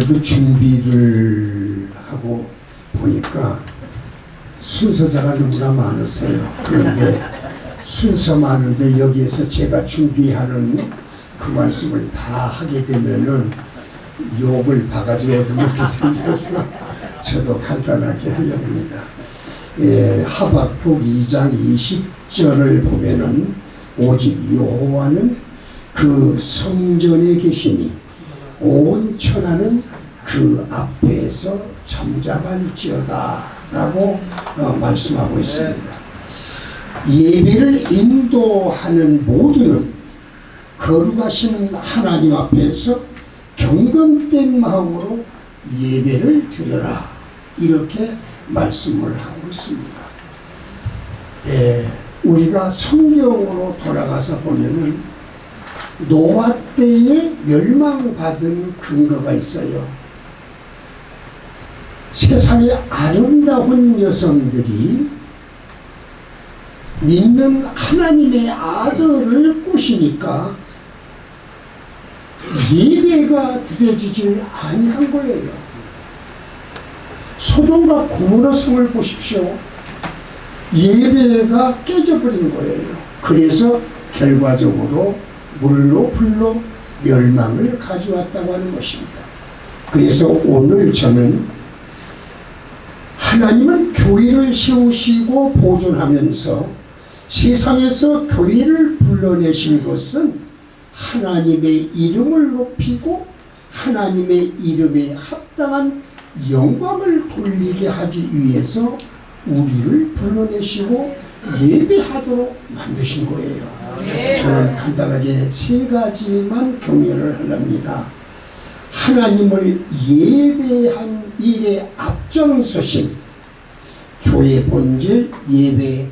그 준비를 하고 보니까 순서자가 너무나 많으세요. 그런데 순서 많은데 여기에서 제가 준비하는 그 말씀을 다 하게 되면은 욕을 바가지 얻어먹게 생겨서 저도 간단하게 하려고 합니다. 예, 하박국 2장 20절을 보면은 오직 여호와는 그 성전에 계시니 온 천하는 그 앞에서 잠잠할지어다 라고 어, 말씀하고 있습니다. 예배를 인도하는 모두는 거룩하신 하나님 앞에서 경건된 마음으로 예배를 드려라 이렇게 말씀을 하고 있습니다. 예, 우리가 성경으로 돌아가서 보면은 노아 때에 멸망받은 근거가 있어요. 세상에 아름다운 여성들이 믿는 하나님의 아들을 꾸시니까 예배가 드려지질 아니한 거예요. 소돔과 고모라 성을 보십시오. 예배가 깨져버린 거예요. 그래서 결과적으로 물로 불로 멸망을 가져왔다고 하는 것입니다. 그래서 오늘 저는 하나님은 교회를 세우시고 보존하면서 세상에서 교회를 불러내신 것은 하나님의 이름을 높이고 하나님의 이름에 합당한 영광을 돌리게 하기 위해서 우리를 불러내시고 예배하도록 만드신 거예요. 저는 간단하게 세 가지만 경례를 하렵니다. 하나님을 예배한 일에 앞장서신 교회 본질 예배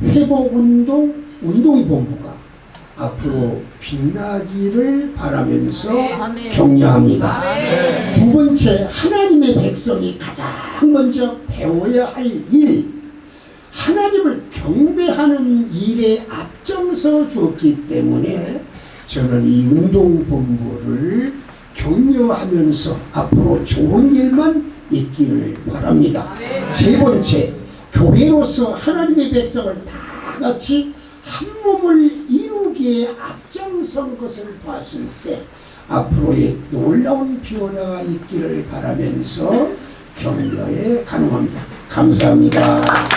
회복운동 운동본부가 앞으로 빛나기를 바라면서 격려합니다. 두 번째 하나님의 백성이 가장 먼저 배워야 할 일, 하나님을 경배하는 일에 앞장서 주었기 때문에 저는 이 운동본부를 격려하면서 앞으로 좋은 일만 있기를 바랍니다. 세 번째, 교회로서 하나님의 백성을 다 같이 한 몸을 이루기에 앞장선 것을 봤을 때 앞으로의 놀라운 변화가 있기를 바라면서 격려에 간호합니다. 감사합니다.